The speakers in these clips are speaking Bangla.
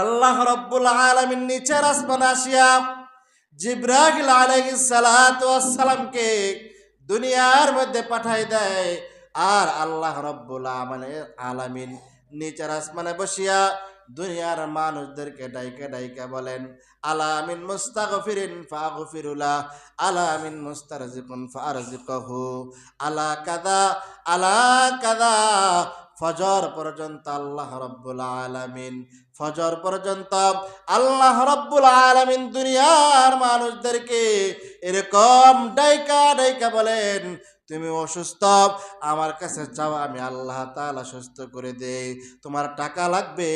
আল্লাহ রব্বুল আলমিন নিচের আসমান আসিয়া জিব্রাহিল আলাইহিস সালাতু ওয়াস সালামকে দুনিয়ার মধ্যে পাঠাই দেয়। আর আল্লাহ রব্বুল আলামিন নিচের আসমানে বসিয়া দুনিয়ার মানুষদেরকে ডাইকা ডাইকা বলেন, আলামিন মুস্তাগফিরিন ফাগফিরুলা, আলামিন মুস্তারজিকুন ফারজিকহু, আলা কাদা আলা কাদা ফজর পর্যন্ত আল্লাহ রব্বুল আলমিন, ফজর পর্যন্ত আল্লাহ রব্বুল আলমিন দুনিয়ার মানুষদেরকে এরকম ডাইকা ডাইকা বলেন তুমি অসুস্থ, আমার কাছে চাও আমি আল্লাহ তাআলা সুস্থ করে দেই। তোমার টাকা লাগবে,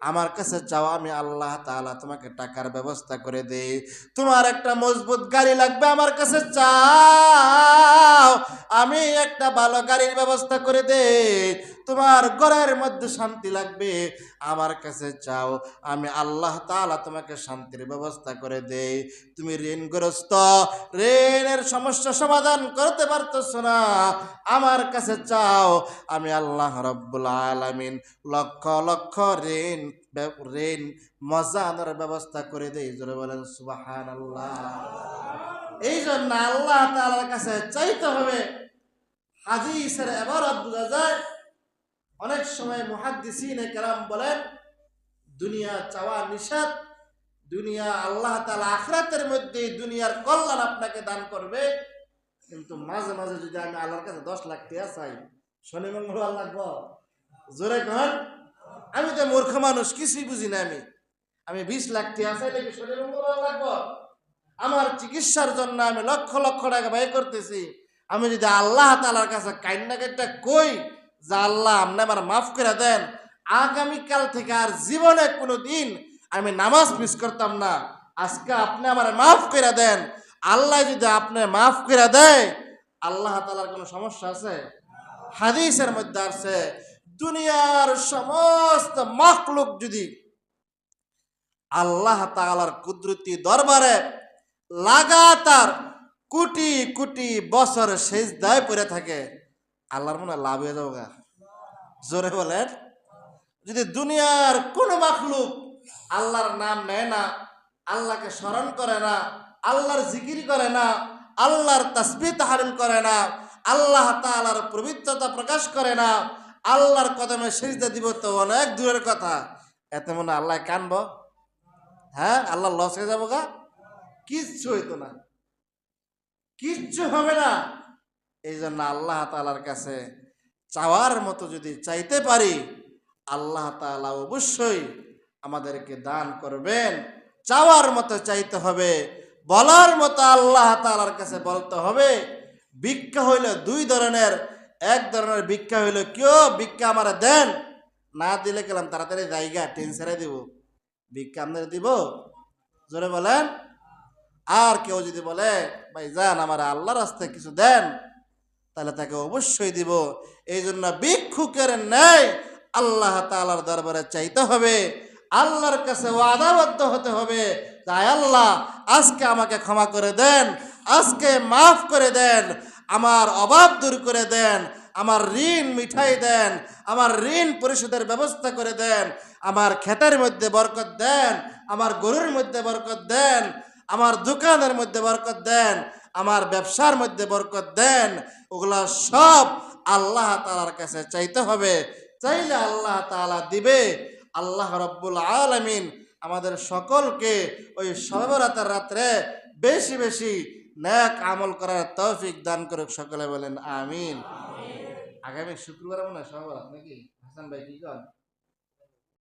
আমার কাছে চাও আমি আল্লাহ তাআলা তোমাকে টাকার ব্যবস্থা করে দেই। তোমার একটা মজবুত গাড়ি লাগবে, আমার কাছে চাও আমি একটা ভালো গাড়ির ব্যবস্থা করে দেই। তোমার ঘরের মধ্যে শান্তি লাগবে, আমার কাছে চাও আমি আল্লাহ তাআলা তোমাকে শান্তির ব্যবস্থা করে দেই। তুমি ঋণগ্রস্ত, ঋণের সমস্যা সমাধান করতে না আমার কাছে চাও। আমি আল্লাহ রব্বুল আলামিন লক্ষ লক্ষ ঋণ ঋণ মজানোর ব্যবস্থা করে দেই। জোরে বলেন সুবাহান আল্লাহ এই জন্য আল্লাহ তাআলার কাছে চাইতে হবে, হাদিসের এবারত বোঝা যায়, অনেক সময় মুহাদ্দিসিনে কেরাম বলেন, দুনিয়া চাওয়া নিষেধ, দুনিয়া আল্লাহ তাআলা আখরাতের মধ্যে দুনিয়ার কল্যাণ আপনাকে দান করবে। কিন্তু মাঝে মাঝে যদি আমি আল্লাহর কাছে দশ লাখ টাকা চাই, শনি, মঙ্গলবার লাগবো? জোরে কন। আমি তো মূর্খ মানুষ, কিছুই বুঝি না আমি। আমি বিশ লাখ টাকা চাই নাকি শনি, মঙ্গলবার লাগবো? আমার চিকিৎসার জন্য আমি লক্ষ লক্ষ টাকা ব্যয় করতেছি। আমি যদি আল্লাহ তালার কাছে কান্না কাটটা কই, যে আল্লাহ আপনি আমার মাফ করে দেন, আগামীকাল থেকে আর জীবনে কোনো দিন আমি নামাজ মিস করতাম না। আজকে আপনি আমার মাফ করে দেন। আল্লাহ যদি আপনি মাফ করে দেয়, আল্লাহ তালার কোনো সমস্যা আছে? হাদিসের মধ্যে আছে, দুনিয়ার সমস্ত মখলুক যদি আল্লাহ তাআলার কুদরতি দরবারে লাগাতার কোটি কোটি বছর শেষ দায় পড়ে থাকে, আল্লাহর মনে লাভ হয়ে জোরে বলেন। যদি দুনিয়ার কোনো মাখলুক আল্লাহর নাম নেয় না, আল্লাহকে স্মরণ করে না আল্লাহর জিকির করে না, আল্লাহর তসবি তাহারিল করে না, আল্লাহ তাআলার পবিত্রতা প্রকাশ করে না, আল্লাহর কদমে সেজদা দিব তো অনেক দূরের কথা। এতে মনে আল্লাহ কানব? হ্যাঁ আল্লাহ লস হয়ে যাব গা? কিচ্ছু হইতো না। কিচ্ছু হবে না। এই জন্য আল্লাহ তালার কাছে চাওয়ার মতো যদি চাইতে পারি, আল্লাহ তাআলা অবশ্যই আমাদেরকে দান করবেন। চাওয়ার মতো চাইতে হবে। বলার মতো আল্লাহ তালার কাছে বলতে হবে, ভিক্ষা হইল দুই ধরনের, এক ধরনের ভিক্ষা হইল কেউ ভিক্ষা আমার দেন, না দিলে গেলাম তাড়াতাড়ি জায়গা টেনশনে দিব। ভিক্ষা আপনাদের দিব? জোরে বলেন। আর কেউ যদি বলে, ভাই যান, আমার আল্লাহ রাস্তায় কিছু দেন, তাহলে তাকে অবশ্যই দিব। এই জন্য ভিক্ষুকের ন্যায় আল্লাহ তাআলার দরবারে চাইতে হবে, আল্লাহর কাছে ওয়াদাবদ্ধ হতে হবে তাই আল্লাহ, আজকে আমাকে ক্ষমা করে দেন, আজকে মাফ করে দেন, আমার অভাব দূর করে দেন, আমার ঋণ মিঠাই দেন, আমার ঋণ পরিশোধের ব্যবস্থা করে দেন, আমার ক্ষেতের মধ্যে বরকত দেন, আমার গরুর মধ্যে বরকত দেন, আমার দোকানের মধ্যে বরকত দেন, আমার ব্যবসার মধ্যে বরকত দেন, ওগুলা সব আল্লাহ তালার কাছে চাইতে হবে। চাইলে আল্লাহ তাআলা দিবে। আল্লাহ রব্বুল আলামিন আমাদের সকলকে ওই সবরাতের রাত্রে বেশি বেশি ন্যাক আমল করার তৌফিক দান করে সকলে বলেন, আমিন। আগামী শুক্রবার মনে হয় সবরাত নাকি? হাসান ভাই, কি কন?